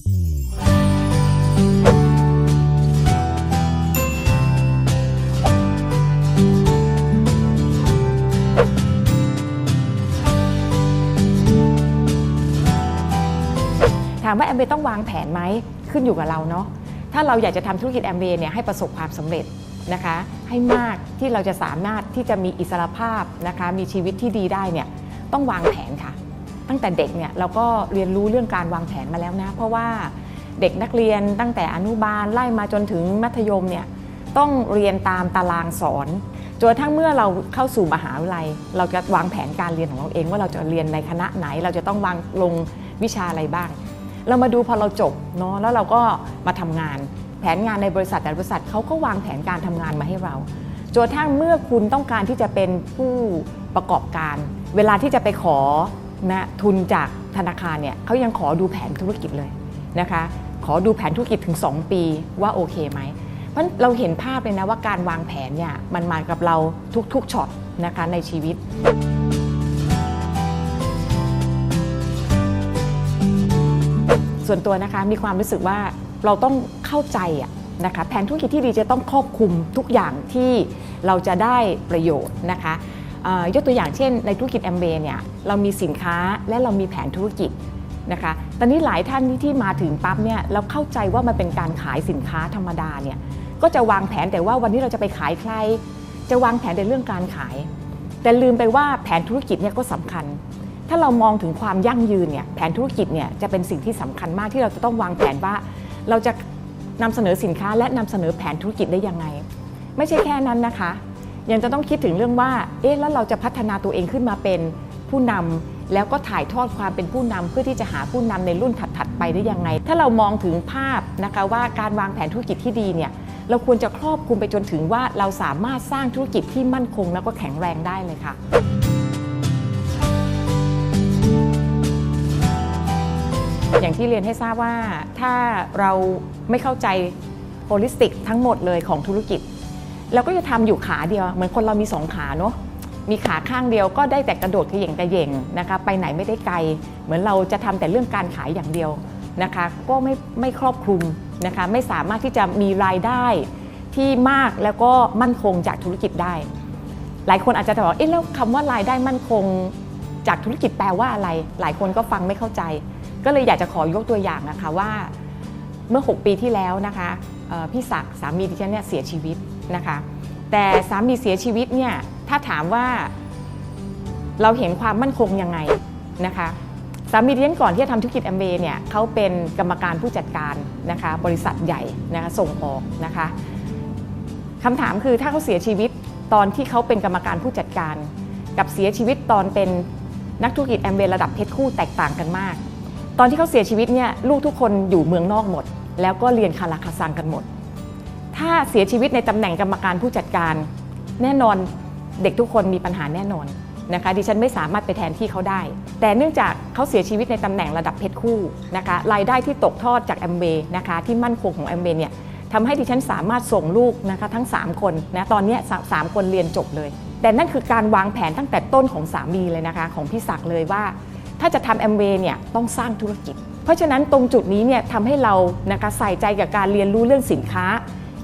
ถามว่าแอมเบต้องวางแผนไหมขึ้นอยู่กับเราเนาะถ้าเราอยากจะทำธุรกิจแอมเบเนี่ยให้ประสบความสำเร็จนะคะ ให้มากที่เราจะสามารถที่จะมีอิสรภาพนะคะ มีชีวิตที่ดีได้เนี่ยต้องวางแผนค่ะ ตั้งแต่เด็กเนี่ยเราก็เรียนรู้เรื่องการวางแผนมาแล้วนะ เพราะว่าเด็กนักเรียนตั้งแต่อนุบาลไล่มาจนถึงมัธยมเนี่ยต้องเรียนตามตารางสอนจนกระทั่งเมื่อเราเข้าสู่มหาวิทยาลัย เราจะวางแผนการเรียนของเราเองว่าเราจะเรียนในคณะไหน เราจะต้องวางลงวิชาอะไรบ้าง เรามาดูพอเราจบเนาะแล้วเราก็มาทำงาน แผนงานในบริษัทแต่บริษัทเขาก็วางแผนการทำงานมาให้เราจนกระทั่งเมื่อคุณต้องการที่จะเป็นผู้ประกอบการ เวลาที่จะไปขอ นะทุนจากธนาคารเนี่ยเขายังขอดูแผนธุรกิจเลยนะคะ ขอดูแผนธุรกิจถึง 2 ปีว่าโอเคไหมเพราะเราเห็นภาพเลยนะว่าการวางแผนเนี่ยมันมากับเราทุกๆช็อตนะคะในชีวิตส่วนตัวนะคะมีความรู้สึกว่าเราต้องเข้าใจนะคะแผนธุรกิจที่ดีจะต้องครอบคลุมทุกอย่างที่เราจะได้ประโยชน์นะคะ ยกตัวอย่างเช่น ในธุรกิจแอมเบเนี่ยเรามีสินค้าและเรามีแผนธุรกิจนะคะตอนนี้หลายท่านที่มาถึงปั๊บเนี่ยเราเข้าใจว่ามันเป็นการขายสินค้าธรรมดาเนี่ยก็จะวางแผนแต่ว่าวันนี้เราจะไปขายใคร จะวางแผนในเรื่องการขาย แต่ลืมไปว่าแผนธุรกิจเนี่ยก็สำคัญ ถ้าเรามองถึงความยั่งยืนเนี่ยแผนธุรกิจเนี่ยจะเป็นสิ่งที่สำคัญมากที่เราจะต้องวางแผนว่า เราจะนำเสนอสินค้าและนำเสนอแผนธุรกิจได้ยังไง ไม่ใช่แค่นั้นนะคะ ยังจะต้องคิดถึงเรื่องว่า เอ๊ะ แล้วเราจะพัฒนาตัวเองขึ้นมาเป็นผู้นำแล้วก็ถ่ายทอดความเป็นผู้นำเพื่อที่จะหาผู้นำในรุ่นถัด ๆ ไปได้ยังไง ถ้าเรามองถึงภาพนะคะว่าการวางแผนธุรกิจที่ดีเนี่ย เราควรจะครอบคลุมไปจนถึงว่าเราสามารถสร้างธุรกิจที่มั่นคง แล้วก็แข็งแรงได้เลยค่ะอย่างที่เรียนให้ทราบว่าถ้าเราไม่เข้าใจโฮลิสติกทั้งหมดเลยของธุรกิจ เราก็จะทำอยู่ขาเดียว เหมือนคนเรามีสองขาเนาะมีขาข้างเดียวก็ได้แต่กระโดดเยงกระเยงนะคะไปไหนไม่ได้ไกล เหมือนเราจะทำแต่เรื่องการขายอย่างเดียวนะคะก็ไม่ไม่ครอบคลุมนะคะไม่สามารถที่จะมีรายได้ที่มากแล้วก็มั่นคงจากธุรกิจได้ หลายคนอาจจะบอกเอ๊ะแล้วคำว่ารายได้มั่นคงจากธุรกิจแปลว่าอะไร หลายคนก็ฟังไม่เข้าใจ ก็เลยอยากจะขอยกตัวอย่างนะคะว่าเมื่อ 6 ปีที่แล้วนะคะพี่ศักดิ์สามีดิฉันเนี่ยเสียชีวิต นะคะแต่สามีเสียชีวิตเนี่ยถ้าถามว่าเราเห็นความมั่นคงยังไงนะคะสามีดิฉันก่อนที่จะทำธุรกิจแอมเบเนี่ยเขาเป็นกรรมการผู้จัดการนะคะบริษัทใหญ่นะคะส่งออกนะคะคำถามคือถ้าเขาเสียชีวิตตอนที่เขาเป็นกรรมการผู้จัดการ กับเสียชีวิตตอนเป็นนักธุรกิจแอมเบระดับเพชรคู่แตกต่างกันมาก ตอนที่เขาเสียชีวิตเนี่ยลูกทุกคนอยู่เมืองนอกหมด แล้วก็เรียนคาราคาซังกันหมด ถ้าเสียชีวิตในตำแหน่งกรรมการผู้จัดการ แน่นอนเด็กทุกคนมีปัญหาแน่นอนนะคะดิฉันไม่สามารถไปแทนที่เขาได้ แต่เนื่องจากเขาเสียชีวิตในตำแหน่งระดับเพชรคู่นะคะรายได้ที่ตกทอดจากแอมเบนะคะที่มั่นคงของแอมเบเนี่ยทำให้ดิฉันสามารถส่งลูกนะคะทั้ง 3 คนนะตอนนี้สาสามคนเรียนจบเลย แต่นั่นคือการวางแผนตั้งแต่ต้นของสามีเลยนะคะของพี่ศักดิ์เลยว่า ถ้าจะทำแอมเวย์เนี่ยต้องสร้างธุรกิจ เพราะฉะนั้นตรงจุดนี้เนี่ยทำให้เรานะคะใส่ใจกับการเรียนรู้เรื่องสินค้า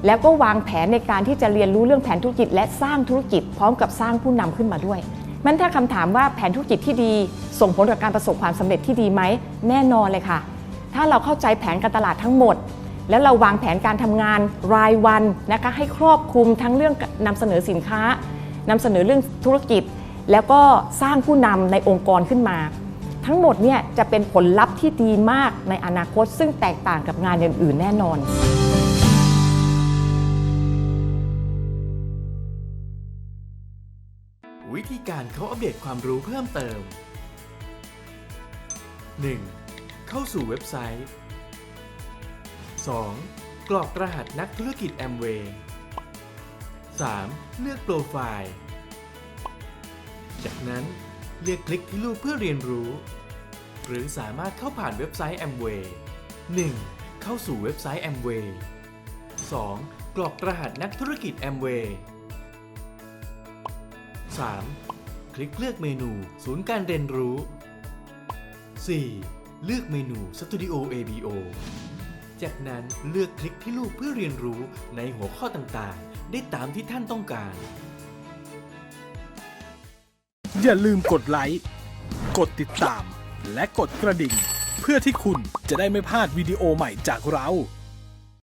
แล้วก็วางแผนในการที่จะเรียนรู้เรื่องแผนธุรกิจ และสร้างธุรกิจพร้อมกับสร้างผู้นำขึ้นมาด้วยมันถ้าคำถามว่าแผนธุรกิจที่ดี ส่งผลกับการประสบความสำเร็จที่ดีไหมแน่นอนเลยค่ะ ถ้าเราเข้าใจแผนการตลาดทั้งหมด แล้วเราวางแผนการทำงานรายวันนะคะให้ครอบคลุมทั้งเรื่องนำเสนอสินค้านำเสนอเรื่องธุรกิจ แล้วก็สร้างผู้นำในองค์กรขึ้นมา ทั้งหมดเนี่ยจะเป็นผลลัพธ์ที่ดีมากในอนาคต ซึ่งแตกต่างกับงานอย่างอื่นแน่นอน การเขาอัปเดตความรู้เพิ่มเติม 1. เข้าสู่เว็บไซต์ 2. กรอกรหัสนักธุรกิจแอมเวย์ 3. เลือกโปรไฟล์ จากนั้นเลือกคลิกที่รูปเพื่อเรียนรู้ หรือสามารถเข้าผ่านเว็บไซต์ Amway 1. เข้าสู่เว็บไซต์ Amway 2. กรอกรหัสนักธุรกิจ Amway 3. คลิกเลือกเมนู ศูนย์การเรียนรู้ 4. เลือกเมนู Studio ABO จากนั้นเลือกคลิกที่รูปเพื่อเรียนรู้ในหัวข้อต่างๆ ได้ตามที่ท่านต้องการ อย่าลืมกดไลค์ กดติดตาม และกดกระดิ่ง เพื่อที่คุณจะได้ไม่พลาดวิดีโอใหม่จากเรา